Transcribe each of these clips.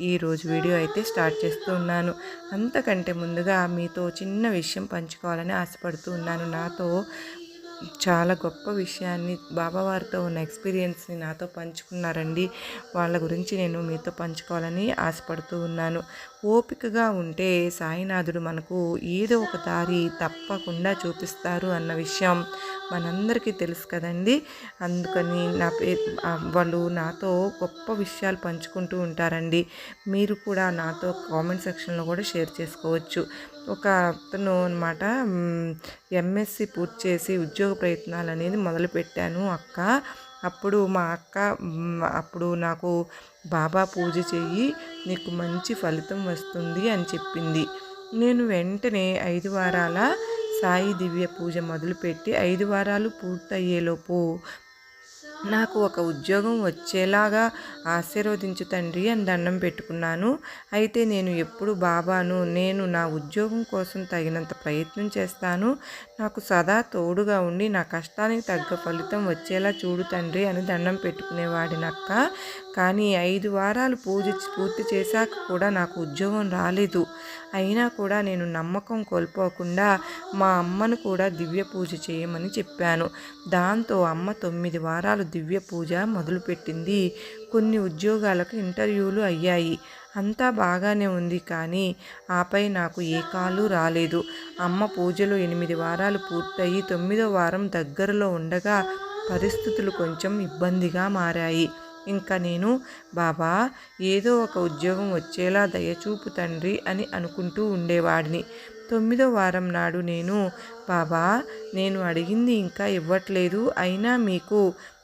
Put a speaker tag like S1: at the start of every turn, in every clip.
S1: ఈరోజు వీడియో అయితే స్టార్ట్ చేస్తూ ఉన్నాను. అంతకంటే ముందుగా మీతో చిన్న విషయం పంచుకోవాలని ఆశపడుతూ ఉన్నాను. నాతో చాలా గొప్ప విషయాన్ని బాబావారితో ఉన్న ఎక్స్పీరియన్స్ని నాతో పంచుకున్నారండి. వాళ్ళ గురించి నేను మీతో పంచుకోవాలని ఆశపడుతూ ఉన్నాను. ఓపికగా ఉంటే సాయినాథుడు మనకు ఏదో ఒక దారి తప్పకుండా చూపిస్తారు అన్న విషయం మనందరికీ తెలుసు కదండి. అందుకని నా పే వాళ్ళు నాతో గొప్ప విషయాలు పంచుకుంటూ ఉంటారండి. మీరు కూడా నాతో కామెంట్ సెక్షన్లో కూడా షేర్ చేసుకోవచ్చు. ఒక అతను అనమాట ఎంఎస్సి పూర్తి చేసి ఉద్యోగ ప్రయత్నాలు అనేది మొదలుపెట్టాను అక్క. అప్పుడు మా అక్క అప్పుడు నాకు బాబా పూజ చెయ్యి నీకు మంచి ఫలితం వస్తుంది అని చెప్పింది. నేను వెంటనే ఐదు వారాల సాయి దివ్య పూజ మొదలుపెట్టి ఐదు వారాలు పూర్తయ్యేలోపు నాకు ఒక ఉద్యోగం వచ్చేలాగా ఆశీర్వదించు తండ్రి అని దండం పెట్టుకున్నాను. అయితే నేను ఎప్పుడు బాబాను నేను నా ఉద్యోగం కోసం తగినంత ప్రయత్నం చేస్తాను. నాకు సదా తోడుగా ఉండి నా కష్టానికి తగ్గ ఫలితం వచ్చేలా చూడు తండ్రి అని దండం పెట్టుకునేవాడినక్క కానీ ఐదు వారాలు పూజ పూర్తి చేశాక కూడా నాకు ఉద్యోగం రాలేదు. అయినా కూడా నేను నమ్మకం కోల్పోకుండా మా అమ్మను కూడా దివ్య పూజ చేయమని చెప్పాను. దాంతో అమ్మ తొమ్మిది వారాలు దివ్య పూజ మొదలుపెట్టింది. కొన్ని ఉద్యోగాలకు ఇంటర్వ్యూలు అయ్యాయి. అంతా బాగానే ఉంది కానీ ఆపై నాకు ఏ కాలు రాలేదు. అమ్మ పూజలు ఎనిమిది వారాలు పూర్తయి తొమ్మిదో వారం దగ్గరలో ఉండగా పరిస్థితులు కొంచెం ఇబ్బందిగా మారాయి. ఇంకా నేను బాబా ఏదో ఒక ఉద్యోగం వచ్చేలా దయచూపు తండ్రి అని అనుకుంటూ ఉండేవాడిని. తొమ్మిదో వారం నాడు నేను బాబా నేను అడిగింది ఇంకా ఇవ్వట్లేదు. అయినా మీకు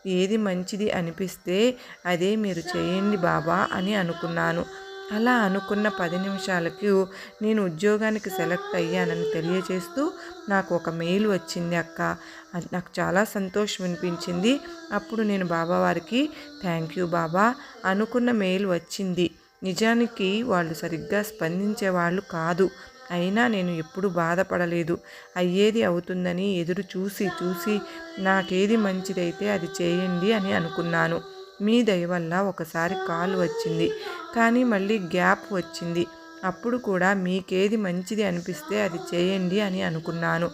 S1: ఏది మంచిది అనిపిస్తే అదే మీరు చేయండి బాబా అని అనుకున్నాను. అలా అనుకున్న పది నిమిషాలకు నేను ఉద్యోగానికి సెలెక్ట్ అయ్యానని తెలియజేస్తూ నాకు ఒక మెయిల్ వచ్చింది అక్క. అది నాకు చాలా సంతోషం అనిపించింది. అప్పుడు నేను బాబావారికి థ్యాంక్ యూ బాబా అనుకున్న మెయిల్ వచ్చింది. నిజానికి వాళ్ళు సరిగ్గా స్పందించే వాళ్ళు కాదు. అయినా నేను ఎప్పుడు బాధపడలేదు. అయ్యేది అవుతుందని ఎదురు చూసి చూసి నాకేది మంచిదైతే అది చేయండి అని అనుకున్నాను. మీ దయ వల్ల ఒకసారి కాల్ వచ్చింది. కానీ మళ్ళీ గ్యాప్ వచ్చింది. అప్పుడు కూడా మీకేది మంచిది అనిపిస్తే అది చేయండి అని అనుకున్నాను.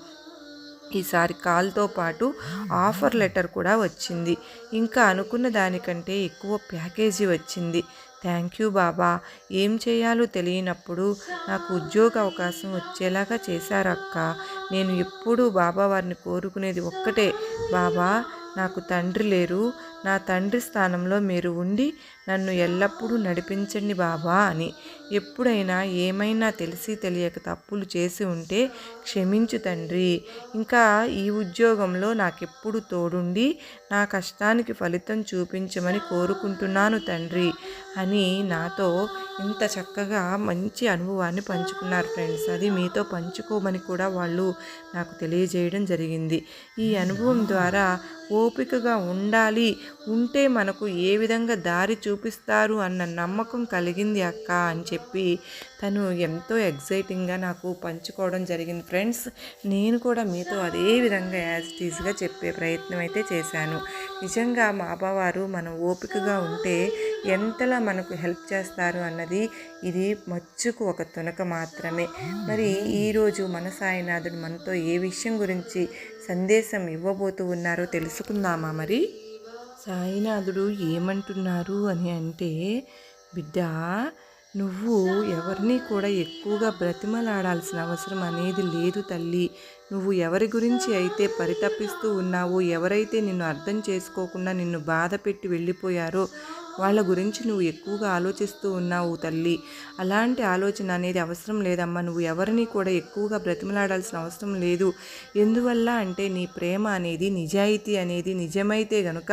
S1: ఈసారి కాల్తో పాటు ఆఫర్ లెటర్ కూడా వచ్చింది. ఇంకా అనుకున్న దానికంటే ఎక్కువ ప్యాకేజీ వచ్చింది. థ్యాంక్ యూ బాబా. ఏం చేయాలో తెలియనప్పుడు నాకు ఉద్యోగ అవకాశం వచ్చేలాగా చేశారక్క. నేను ఎప్పుడూ బాబా వారిని కోరుకునేది ఒక్కటే. బాబా నాకు తండ్రి లేరు. నా తండ్రి స్థానంలో మీరు ఉండి నన్ను ఎల్లప్పుడూ నడిపించండి బాబా అని. ఎప్పుడైనా ఏమైనా తెలిసి తెలియక తప్పులు చేసి ఉంటే క్షమించు తండ్రి. ఇంకా ఈ ఉద్యోగంలో నాకెప్పుడు తోడుండి నా కష్టానికి ఫలితం చూపించమని కోరుకుంటున్నాను తండ్రి అని నాతో ఇంత చక్కగా మంచి అనుభవాన్ని పంచుకున్నారు ఫ్రెండ్స్. అది మీతో పంచుకోమని కూడా వాళ్ళు నాకు తెలియజేయడం జరిగింది. ఈ అనుభవం ద్వారా ఓపికగా ఉండాలి. ఉంటే మనకు ఏ విధంగా దారి చూపిస్తారు అన్న నమ్మకం కలిగింది అక్క అని చెప్పి తను ఎంతో ఎగ్జైటింగ్గా నాకు పంచుకోవడం జరిగింది ఫ్రెండ్స్. నేను కూడా మీతో అదే విధంగా యాజ్ టీజ్గా చెప్పే ప్రయత్నం అయితే చేశాను. నిజంగా మా బావారు మనం ఓపికగా ఉంటే ఎంతలా మనకు హెల్ప్ చేస్తారు అన్నది ఇది మచ్చుకు ఒక తునక మాత్రమే. మరి ఈరోజు మన సాయినాథుడు మనతో ఏ విషయం గురించి సందేశం ఇవ్వబోతూ ఉన్నారో తెలుసుకుందామా మరి? సాయినాథుడు ఏమంటున్నారు అని అంటే బిడ్డ నువ్వు ఎవరిని కూడా ఎక్కువగా బ్రతిమలాడాల్సిన అవసరం అనేది లేదు తల్లి. నువ్వు ఎవరి గురించి అయితే పరితపిస్తూ ఉన్నావో ఎవరైతే నిన్ను అర్థం చేసుకోకుండా నిన్ను బాధ పెట్టి వెళ్ళిపోయారో వాళ్ళ గురించి నువ్వు ఎక్కువగా ఆలోచిస్తూ ఉన్నావు తల్లి. అలాంటి ఆలోచన అనేది అవసరం లేదమ్మా. నువ్వు ఎవరిని కూడా ఎక్కువగా బ్రతిమలాడాల్సిన అవసరం లేదు. ఎందువల్ల అంటే నీ ప్రేమ అనేది నిజాయితీ అనేది నిజమైతే గనుక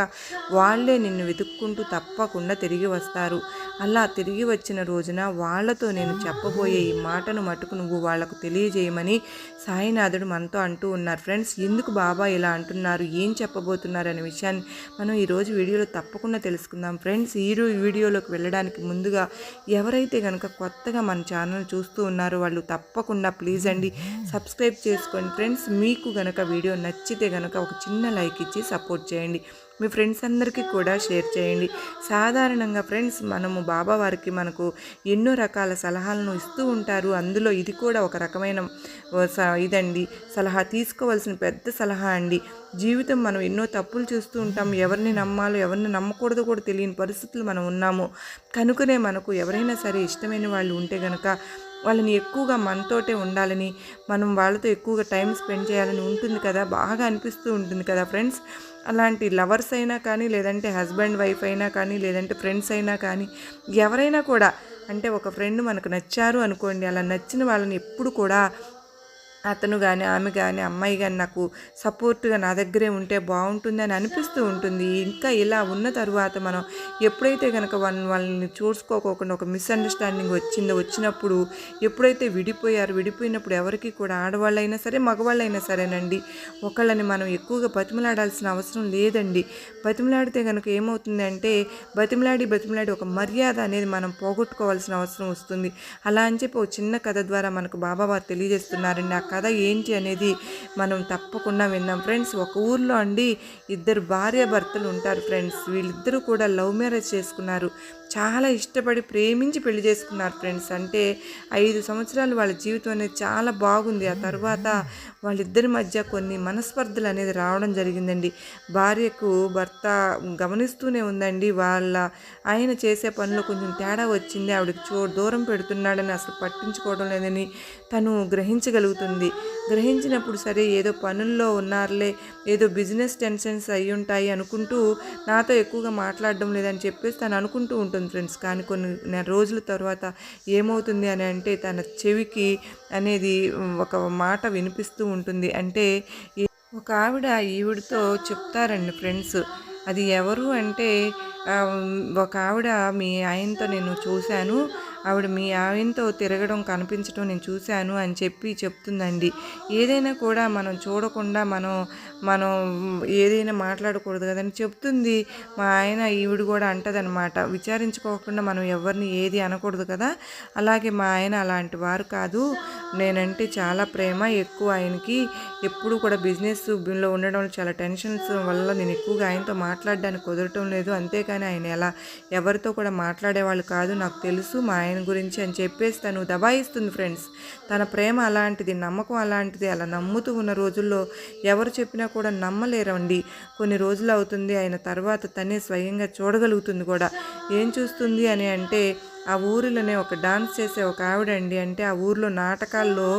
S1: వాళ్ళే నిన్ను వెతుక్కుంటూ తప్పకుండా తిరిగి వస్తారు. అలా తిరిగి వచ్చిన రోజున వాళ్ళతో నేను చెప్పబోయే ఈ మాటను మటుకు నువ్వు వాళ్ళకు తెలియజేయమని సాయినాథుడు మనతో అంటూ ఉన్నారు. ఫ్రెండ్స్ ఎందుకు బాబా ఇలా అంటున్నారు? ఏం చెప్పబోతున్నారు? అనే విషయాన్ని మనం ఈరోజు వీడియోలో తప్పకుండా తెలుసుకుందాం. ఫ్రెండ్స్ ఈ వీడియోలోకి వెళ్ళడానికి ముందుగా ఎవరైతే కనుక కొత్తగా మన ఛానల్ చూస్తూ ఉన్నారో వాళ్ళు తప్పకుండా ప్లీజ్ అండి సబ్స్క్రైబ్ చేసుకోండి ఫ్రెండ్స్ మీకు గనక వీడియో నచ్చితే గనక ఒక చిన్న లైక్ ఇచ్చి సపోర్ట్ చేయండి. మీ ఫ్రెండ్స్ అందరికీ కూడా షేర్ చేయండి. సాధారణంగా ఫ్రెండ్స్ మనము బాబా వారికి మనకు ఎన్నో రకాల సలహాలను ఇస్తూ ఉంటారు. అందులో ఇది కూడా ఒక రకమైన ఇదండి. సలహా తీసుకోవాల్సిన పెద్ద సలహా అండి. జీవితం మనం ఎన్నో తప్పులు చూస్తూ ఉంటాం. ఎవరిని నమ్మాలో ఎవరిని నమ్మకూడదో కూడా తెలియని పరిస్థితులు మనం ఉన్నాము. కనుకనే మనకు ఎవరైనా సరే ఇష్టమైన వాళ్ళు ఉంటే కనుక వాళ్ళని ఎక్కువగా మనతోటే ఉండాలని మనం వాళ్ళతో ఎక్కువగా టైం స్పెండ్ చేయాలని ఉంటుంది కదా. బాగా అనిపిస్తూ ఉంటుంది కదా ఫ్రెండ్స్. అలాంటి లవర్స్ అయినా కానీ లేదంటే హస్బెండ్ వైఫ్ అయినా కానీ లేదంటే ఫ్రెండ్స్ అయినా కానీ ఎవరైనా కూడా అంటే ఒక ఫ్రెండ్ మనకు నచ్చారు అనుకోండి అలా నచ్చిన వాళ్ళని ఎప్పుడు కూడా అతను కానీ ఆమె కానీ అమ్మాయి కానీ నాకు సపోర్ట్గా నా దగ్గరే ఉంటే బాగుంటుందని అనిపిస్తూ ఉంటుంది. ఇంకా ఇలా ఉన్న తర్వాత మనం ఎప్పుడైతే కనుక వాళ్ళని వాళ్ళని చూసుకోకుండా ఒక మిస్అండర్స్టాండింగ్ వచ్చిందో వచ్చినప్పుడు ఎప్పుడైతే విడిపోయారు విడిపోయినప్పుడు ఎవరికి కూడా ఆడవాళ్ళైనా సరే మగవాళ్ళైనా సరేనండి. ఒకళ్ళని మనం ఎక్కువగా బతిమలాడాల్సిన అవసరం లేదండి. బతిమలాడితే కనుక ఏమవుతుందంటే బతిమలాడి బతిమలాడి ఒక మర్యాద అనేది మనం పోగొట్టుకోవాల్సిన అవసరం వస్తుంది. అలా అని చెప్పి ఒక చిన్న కథ ద్వారా మనకు బాబా వారు తెలియజేస్తున్నారండి. ఆ కథ ఏంటి అనేది మనం తప్పకుండా విన్నాం. ఫ్రెండ్స్ ఒక ఊర్లో అండి ఇద్దరు భార్య భర్తలు ఉంటారు ఫ్రెండ్స్. వీళ్ళిద్దరూ కూడా లవ్ మ్యారేజ్ చేసుకున్నారు. చాలా ఇష్టపడి ప్రేమించి పెళ్ళి చేసుకున్నారు ఫ్రెండ్స్. అంటే ఐదు సంవత్సరాలు వాళ్ళ జీవితం అనేది చాలా బాగుంది. ఆ తర్వాత వాళ్ళిద్దరి మధ్య కొన్ని మనస్పర్ధలు అనేది రావడం జరిగిందండి. భార్యకు భర్త గమనిస్తూనే ఉందండి. వాళ్ళ ఆయన చేసే పనిలో కొంచెం తేడా వచ్చింది. ఆవిడకి చో దూరం పెడుతున్నాడని అసలు పట్టించుకోవడం లేదని తను గ్రహించగలుగుతుంది. గ్రహించినప్పుడు సరే ఏదో పనుల్లో ఉన్నారులే ఏదో బిజినెస్ టెన్షన్స్ అయి ఉంటాయి అనుకుంటూ నాతో ఎక్కువగా మాట్లాడడం లేదని చెప్పేసి తను అనుకుంటూ ఉంటుంది ఫ్రెండ్స్. కానీ కొన్ని రోజుల తర్వాత ఏమవుతుంది అని అంటే తన చెవికి అనేది ఒక మాట వినిపిస్తూ ఉంటుంది. అంటే ఒక ఆవిడ ఈవిడితో చెప్తారండి ఫ్రెండ్స్. అది ఎవరు అంటే ఒక ఆవిడ మీ ఆయనతో నేను చూశాను. ఆవిడ మీ ఆయనతో తిరగడం కనిపించడం నేను చూశాను అని చెప్పి చెప్తుందండి. ఏదైనా కూడా మనం చూడకుండా మనం మనం ఏదైనా మాట్లాడకూడదు కదని చెప్తుంది. మా ఆయన ఈవిడ కూడా అంటదనమాట విచారించుకోకుండా మనం ఎవరిని ఏది అనకూడదు కదా. అలాగే మా ఆయన అలాంటి వారు కాదు. నేనంటే చాలా ప్రేమ. ఎక్కువ ఆయనకి ఎప్పుడు కూడా బిజినెస్ బిజినెస్లో ఉండడం చాలా టెన్షన్స్ వల్ల నేను ఎక్కువగా ఆయనతో మాట్లాడడానికి కుదరటం లేదు. అంతేకాని ఆయన ఎలా ఎవరితో కూడా మాట్లాడేవాళ్ళు కాదు. నాకు తెలుసు మా ఆయన గురించి అని చెప్పేసి తను దబాయిస్తుంది ఫ్రెండ్స్. తన ప్రేమ అలాంటిది నమ్మకం అలాంటిది అలా నమ్ముతూ ఉన్న రోజుల్లో ఎవరు చెప్పినా కూడా నమ్మలేరండి. కొన్ని రోజులు అవుతుంది ఆయన తర్వాత తనే స్వయంగా చూడగలుగుతుంది కూడా. ఏం చూస్తుంది అని అంటే ఆ ఊరిలోనే ఒక డాన్స్ చేసే ఒక ఆవిడండి. అంటే ఆ ఊర్లో నాటకాల్లో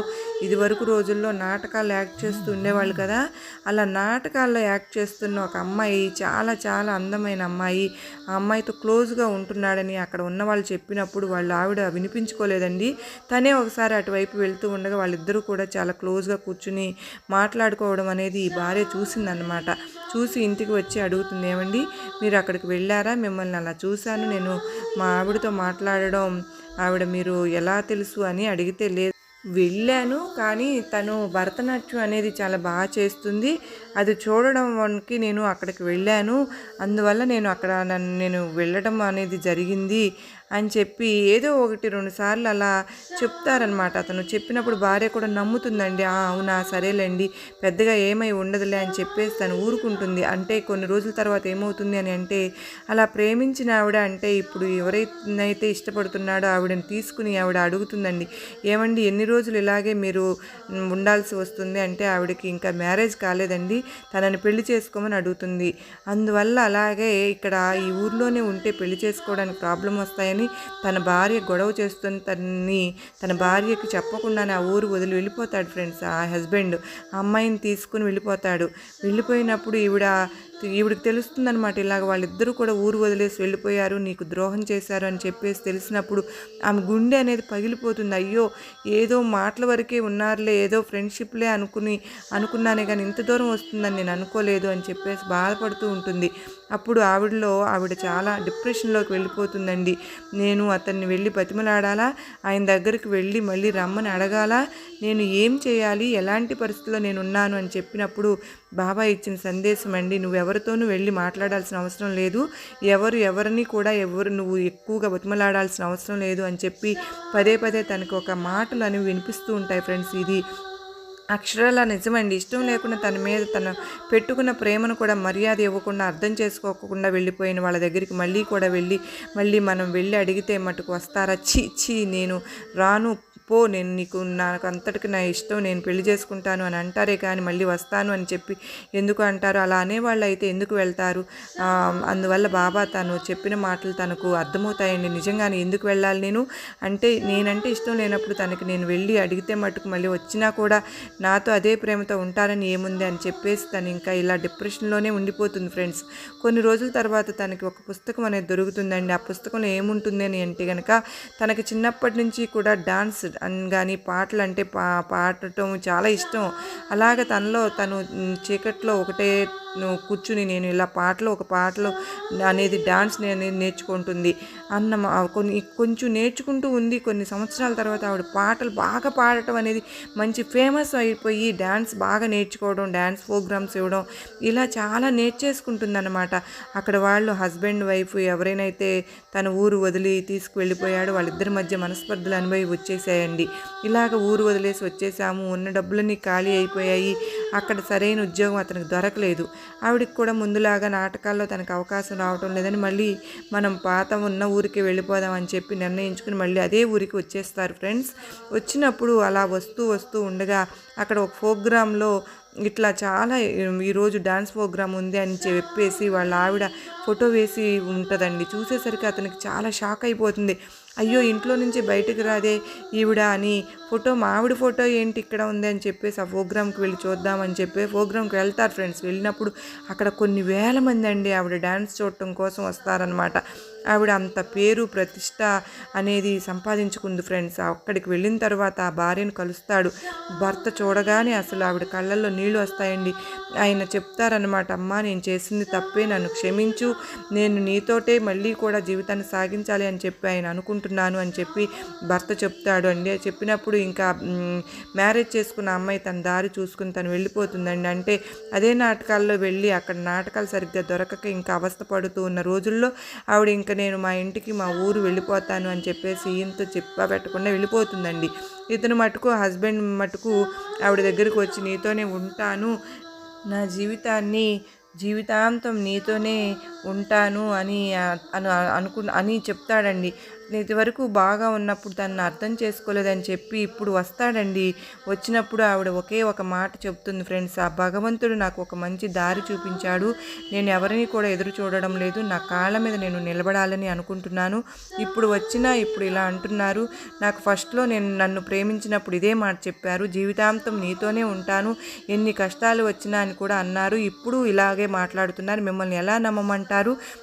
S1: ఇదివరకు రోజుల్లో నాటకాలు యాక్ట్ చేస్తూ ఉండేవాళ్ళు కదా. అలా నాటకాల్లో యాక్ట్ చేస్తున్న ఒక అమ్మాయి చాలా చాలా అందమైన అమ్మాయి ఆ అమ్మాయితో క్లోజ్గా ఉంటున్నాడని అక్కడ ఉన్న వాళ్ళు చెప్పినప్పుడు వాళ్ళు ఆవిడ వినిపించుకోలేదండి. తనే ఒకసారి అటువైపు వెళ్తూ ఉండగా వాళ్ళిద్దరూ కూడా చాలా క్లోజ్గా కూర్చుని మాట్లాడుకోవడం అనేది ఈ భార్య చూసిందనమాట చూసి ఇంటికి వచ్చి అడుగుతుంది ఏమండి మీరు అక్కడికి వెళ్ళారా? మిమ్మల్ని అలా చూశాను. నేను మా ఆవిడతో మాట్లాడడం ఆవిడ మీరు ఎలా తెలుసు? అని అడిగితే లేదు వెళ్ళాను కానీ తను భరతనాట్యం అనేది చాలా బాగా చేస్తుంది. అది చూడడం వన్కి నేను అక్కడికి వెళ్ళాను. అందువల్ల నేను అక్కడ నన్ను నేను వెళ్ళడం అనేది జరిగింది. అని చెప్పి ఏదో ఒకటి రెండు సార్లు అలా చెప్తారనమాట అతను చెప్పినప్పుడు భార్య కూడా నమ్ముతుందండి. అవునా సరేలేండి పెద్దగా ఏమై ఉండదులే అని చెప్పేసి తను ఊరుకుంటుంది. అంటే కొన్ని రోజుల తర్వాత ఏమవుతుంది అని అంటే అలా ప్రేమించిన ఆవిడ అంటే ఇప్పుడు ఎవరైతే ఇష్టపడుతున్నాడో ఆవిడని తీసుకుని ఆవిడ అడుగుతుందండి. ఏమండి ఎన్ని రోజులు ఇలాగే మీరు ఉండాల్సి వస్తుంది? అంటే ఆవిడకి ఇంకా మ్యారేజ్ కాలేదండి తనని పెళ్ళి చేసుకోమని అడుగుతుంది. అందువల్ల అలాగే ఇక్కడ ఈ ఊర్లోనే ఉంటే పెళ్ళి చేసుకోవడానికి ప్రాబ్లం వస్తాయని తన భార్య గొడవ చేస్తున్న తనని తన భార్యకి చెప్పకుండానే ఆ ఊరు వదిలి వెళ్ళిపోతాడు ఫ్రెండ్స్. ఆ హస్బెండ్ అమ్మాయిని తీసుకుని వెళ్ళిపోతాడు. వెళ్ళిపోయినప్పుడు ఈవిడ ఈవిడికి తెలుస్తుందనమాట ఇలాగ వాళ్ళిద్దరూ కూడా ఊరు వదిలేసి వెళ్ళిపోయారు నీకు ద్రోహం చేశారు అని చెప్పేసి తెలిసినప్పుడు ఆమె గుండె అనేది పగిలిపోతుంది. అయ్యో ఏదో మాటల వరకే ఉన్నారులే ఏదో ఫ్రెండ్షిప్లే అనుకుని అనుకున్నానే కానీ ఇంత దూరం వస్తుందని నేను అనుకోలేదు అని చెప్పేసి బాధపడుతూ ఉంటుంది. అప్పుడు ఆవిడలో ఆవిడ చాలా డిప్రెషన్లోకి వెళ్ళిపోతుందండి. నేను అతన్ని వెళ్ళి బతిమలాడాలా? ఆయన దగ్గరికి వెళ్ళి మళ్ళీ రమ్మని అడగాల? నేను ఏం చేయాలి? ఎలాంటి పరిస్థితిలో నేను ఉన్నాను అని చెప్పినప్పుడు బాబా ఇచ్చిన సందేశం అండి. నువ్వు ఎవరితోనూ వెళ్ళి మాట్లాడాల్సిన అవసరం లేదు. ఎవరు ఎవరిని కూడా ఎవరు నువ్వు ఎక్కువగా బతిమలాడాల్సిన అవసరం లేదు అని చెప్పి పదే పదే తనకు ఒక మాటలు అనేవి వినిపిస్తూ ఉంటాయి ఫ్రెండ్స్. ఇది అక్షరాల నిజమండి. ఇష్టం లేకుండా తన మీద తన పెట్టుకున్న ప్రేమను కూడా మర్యాద ఇవ్వకుండా అర్థం చేసుకోకుండా వెళ్ళిపోయిన వాళ్ళ దగ్గరికి మళ్ళీ కూడా వెళ్ళి మళ్ళీ మనం వెళ్ళి అడిగితే మటుకు వస్తారా? చీ చీ నేను రాను. పో నేను నీకు నాకు అంతటికి నా ఇష్టం నేను పెళ్ళి చేసుకుంటాను అని అంటారే కానీ మళ్ళీ వస్తాను అని చెప్పి ఎందుకు అంటారు? అలా అనేవాళ్ళు అయితే ఎందుకు వెళ్తారు? అందువల్ల బాబా తను చెప్పిన మాటలు తనకు అర్థమవుతాయండి. నిజంగానే ఎందుకు వెళ్ళాలి నేను? అంటే నేనంటే ఇష్టం లేనప్పుడు తనకి నేను వెళ్ళి అడిగితే మటుకు మళ్ళీ వచ్చినా కూడా నాతో అదే ప్రేమతో ఉంటారని ఏముంది అని చెప్పేసి తను ఇంకా ఇలా డిప్రెషన్లోనే ఉండిపోతుంది ఫ్రెండ్స్. కొన్ని రోజుల తర్వాత తనకి ఒక పుస్తకం అనేది దొరుకుతుందండి. ఆ పుస్తకంలో ఏముంటుంది అని అంటే కనుక తనకి చిన్నప్పటి నుంచి కూడా డాన్స్ అని కానీ పాటలు అంటే పా పాడటం చాలా ఇష్టం. అలాగ తనలో తను చీకట్లో ఒకటే కూర్చుని నేను ఇలా పాటలు ఒక పాటలు అనేది డాన్స్ అనేది నేర్చుకుంటుంది అన్న కొన్ని కొంచెం నేర్చుకుంటూ ఉంది. కొన్ని సంవత్సరాల తర్వాత ఆవిడ పాటలు బాగా పాడటం అనేది మంచి ఫేమస్ అయిపోయి డ్యాన్స్ బాగా నేర్చుకోవడం డ్యాన్స్ ప్రోగ్రామ్స్ ఇవ్వడం ఇలా చాలా నేర్చేసుకుంటుందనమాట అక్కడ వాళ్ళు హస్బెండ్ వైఫ్ ఎవరైనా తన ఊరు వదిలి తీసుకువెళ్ళిపోయాడు వాళ్ళిద్దరి మధ్య మనస్పర్ధలు అనుభవి వచ్చేసాయండి. ఇలాగ ఊరు వదిలేసి వచ్చేసాము ఉన్న డబ్బులన్నీ ఖాళీ అయిపోయాయి అక్కడ సరైన ఉద్యోగం అతనికి దొరకలేదు. ఆవిడకి కూడా ముందులాగా నాటకాల్లో తనకు అవకాశం రావటం లేదని మళ్ళీ మనం పాత ఉన్న ఊరికి వెళ్ళిపోదాం అని చెప్పి నిర్ణయించుకుని మళ్ళీ అదే ఊరికి వచ్చేస్తారు ఫ్రెండ్స్. వచ్చినప్పుడు అలా వస్తూ వస్తూ ఉండగా అక్కడ ఒక ప్రోగ్రాంలో ఇట్లా చాలా ఈరోజు డ్యాన్స్ ప్రోగ్రామ్ ఉంది అని చెప్పేసి వాళ్ళ ఆవిడ ఫోటో వేసి ఉంటుందండి. చూసేసరికి అతనికి చాలా షాక్ అయిపోతుంది. అయ్యో ఇంట్లో నుంచి బయటకు రాదే ఈవిడ అని. ఫోటో మావిడి ఫోటో ఏంటి ఇక్కడ ఉంది అని చెప్పేసి ఆ ప్రోగ్రామ్కి వెళ్ళి చూద్దామని చెప్పి ప్రోగ్రామ్కి వెళ్తారు ఫ్రెండ్స్. వెళ్ళినప్పుడు అక్కడ కొన్ని వేల మంది అండి ఆవిడ డ్యాన్స్ చూడటం కోసం వస్తారనమాట ఆవిడ అంత పేరు ప్రతిష్ట అనేది సంపాదించుకుంది ఫ్రెండ్స్. అక్కడికి వెళ్ళిన తర్వాత ఆ భార్యను కలుస్తాడు. భర్త చూడగానే అసలు ఆవిడ కళ్ళల్లో నీళ్ళు వస్తాయండి. ఆయన చెప్తారనమాట అమ్మా నేను చేసింది తప్పే నన్ను క్షమించు. నేను నీతోటే మళ్ళీ కూడా జీవితాన్ని సాగించాలి అని చెప్పి ఆయన అనుకుంటున్నాను అని చెప్పి భర్త చెప్తాడు అండి. చెప్పినప్పుడు ఇంకా మ్యారేజ్ చేసుకున్న అమ్మాయి తన దారి చూసుకుని తను వెళ్ళిపోతుందండి. అంటే అదే నాటకాల్లో వెళ్ళి అక్కడ నాటకాలు సరిగ్గా దొరకక ఇంకా అవస్థ పడుతూ ఉన్న రోజుల్లో ఆవిడ ఇంకా నేను మా ఇంటికి మా ఊరు వెళ్ళిపోతాను అని చెప్పేసి ఈయనతో చెప్పా పెట్టకుండా వెళ్ళిపోతుందండి. ఇతను మటుకు హస్బెండ్ మటుకు ఆవిడ దగ్గరికి వచ్చి నీతోనే ఉంటాను నా జీవితాన్ని జీవితాంతం నీతోనే ఉంటాను అని అనుకు అని చెప్తాడండి. ఇదివరకు బాగా ఉన్నప్పుడు తనను అర్థం చేసుకోలేదని చెప్పి ఇప్పుడు వస్తాడండి. వచ్చినప్పుడు ఆవిడ ఒకే ఒక మాట చెప్తుంది ఫ్రెండ్స్ ఆ భగవంతుడు నాకు ఒక మంచి దారి చూపించాడు. నేను ఎవరిని కూడా ఎదురు చూడడం లేదు. నా కాళ్ళ మీద నేను నిలబడాలని అనుకుంటున్నాను. ఇప్పుడు వచ్చినా ఇప్పుడు ఇలా అంటున్నారు. నాకు ఫస్ట్లో నేను నన్ను ప్రేమించినప్పుడు ఇదే మాట చెప్పారు. జీవితాంతం నీతోనే ఉంటాను. ఎన్ని కష్టాలు వచ్చినా అని కూడా అన్నారు. ఇప్పుడు ఇలాగే మాట్లాడుతున్నారు. మిమ్మల్ని ఎలా నమ్మమంటారు?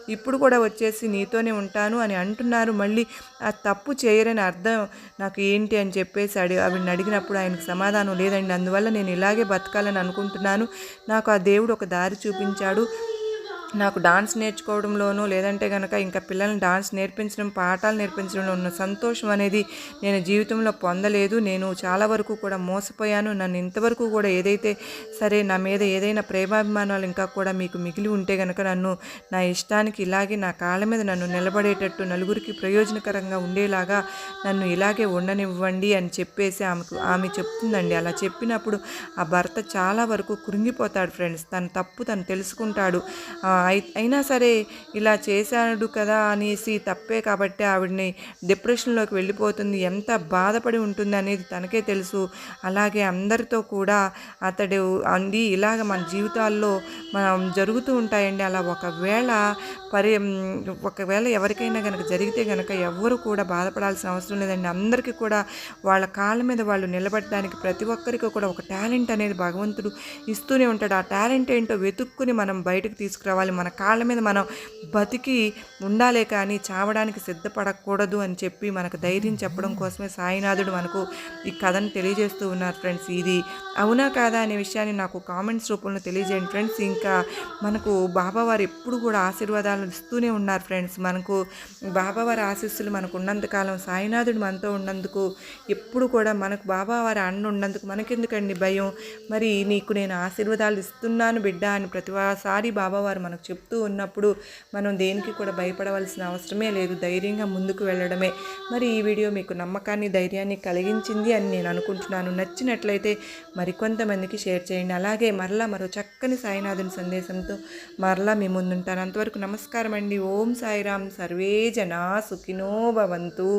S1: ఇప్పుడు కూడా వచ్చేసి నీతోనే ఉంటాను అని అంటున్నారు. మళ్ళీ ఆ తప్పు చేయరని అర్థం నాకు ఏంటి అని చెప్పేసి అడి ఆవిడని అడిగినప్పుడు ఆయనకు సమాధానం లేదండి. అందువల్ల నేను ఇలాగే బతకాలని అనుకుంటున్నాను. నాకు ఆ దేవుడు ఒక దారి చూపించాడు. నాకు డాన్స్ నేర్చుకోవడంలోనూ లేదంటే కనుక ఇంకా పిల్లల్ని డాన్స్ నేర్పించడం పాఠాలు నేర్పించడంలో ఉన్న సంతోషం అనేది నేను జీవితంలో పొందలేదు. నేను చాలా వరకు కూడా మోసపోయాను. నన్ను ఇంతవరకు కూడా ఏదైతే సరే నా మీద ఏదైనా ప్రేమాభిమానాలు ఇంకా కూడా మీకు మిగిలి ఉంటే కనుక నన్ను నా ఇష్టానికి ఇలాగే నా కాళ్ళ మీద నన్ను నిలబడేటట్టు నలుగురికి ప్రయోజనకరంగా ఉండేలాగా నన్ను ఇలాగే ఉండనివ్వండి అని చెప్పేసి ఆమెకు ఆమె చెప్తుందండి. అలా చెప్పినప్పుడు ఆ భర్త చాలా వరకు కృంగిపోతాడు ఫ్రెండ్స్. తన తప్పు తను తెలుసుకుంటాడు. అయినా సరే ఇలా చేశాడు కదా అనేసి తప్పే కాబట్టి ఆవిడని డిప్రెషన్లోకి వెళ్ళిపోతుంది. ఎంత బాధపడి ఉంటుంది అనేది తనకే తెలుసు. అలాగే అందరితో కూడా అతడు అంది ఇలాగ మన జీవితాల్లో మనం జరుగుతూ ఉంటాయండి. అలా ఒకవేళ పరి ఒకవేళ ఎవరికైనా కనుక జరిగితే కనుక ఎవ్వరు కూడా బాధపడాల్సిన అవసరం లేదండి. అందరికీ కూడా వాళ్ళ కాళ్ళ మీద వాళ్ళు నిలబడడానికి ప్రతి ఒక్కరికి కూడా ఒక టాలెంట్ అనేది భగవంతుడు ఇస్తూనే ఉంటాడు. ఆ టాలెంట్ ఏంటో వెతుక్కుని మనం బయటకు తీసుకురావాలి. మన కాళ్ళ మీద మనం బతికి ఉండాలే కానీ చావడానికి సిద్ధపడకూడదు అని చెప్పి మనకు ధైర్యం చెప్పడం కోసమే సాయినాథుడు మనకు ఈ కథను తెలియజేస్తూ ఉన్నారు ఫ్రెండ్స్. ఇది అవునా కాదా అనే విషయాన్ని నాకు కామెంట్స్ రూపంలో తెలియజేయండి ఫ్రెండ్స్. ఇంకా మనకు బాబావారు ఎప్పుడు కూడా ఆశీర్వాదాలు ఇస్తూనే ఉన్నారు ఫ్రెండ్స్. మనకు బాబావారి ఆశీస్సులు మనకు ఉన్నంతకాలం సాయినాథుడు మనతో ఉన్నందుకు ఎప్పుడు కూడా మనకు బాబావారి అన్న ఉన్నందుకు మనకెందుకండి భయం? మరి నీకు నేను ఆశీర్వాదాలు ఇస్తున్నాను బిడ్డ అని ప్రతిసారి బాబావారు మనకు చెప్తూ ఉన్నప్పుడు మనం దేనికి కూడా భయపడవలసిన అవసరమే లేదు. ధైర్యంగా ముందుకు వెళ్ళడమే. మరి ఈ వీడియో మీకు నమ్మకాన్ని ధైర్యాన్ని కలిగించింది అని నేను అనుకుంటున్నాను. నచ్చినట్లయితే మరికొంతమందికి షేర్ చేయండి. అలాగే మరలా మరో చక్కని సాయినాథుని సందేశంతో మరలా మీ ముందుంటాను. అంతవరకు నమస్కారం అండి ఓం సాయిరామ్. సర్వే జనా సుఖినో భవంతు.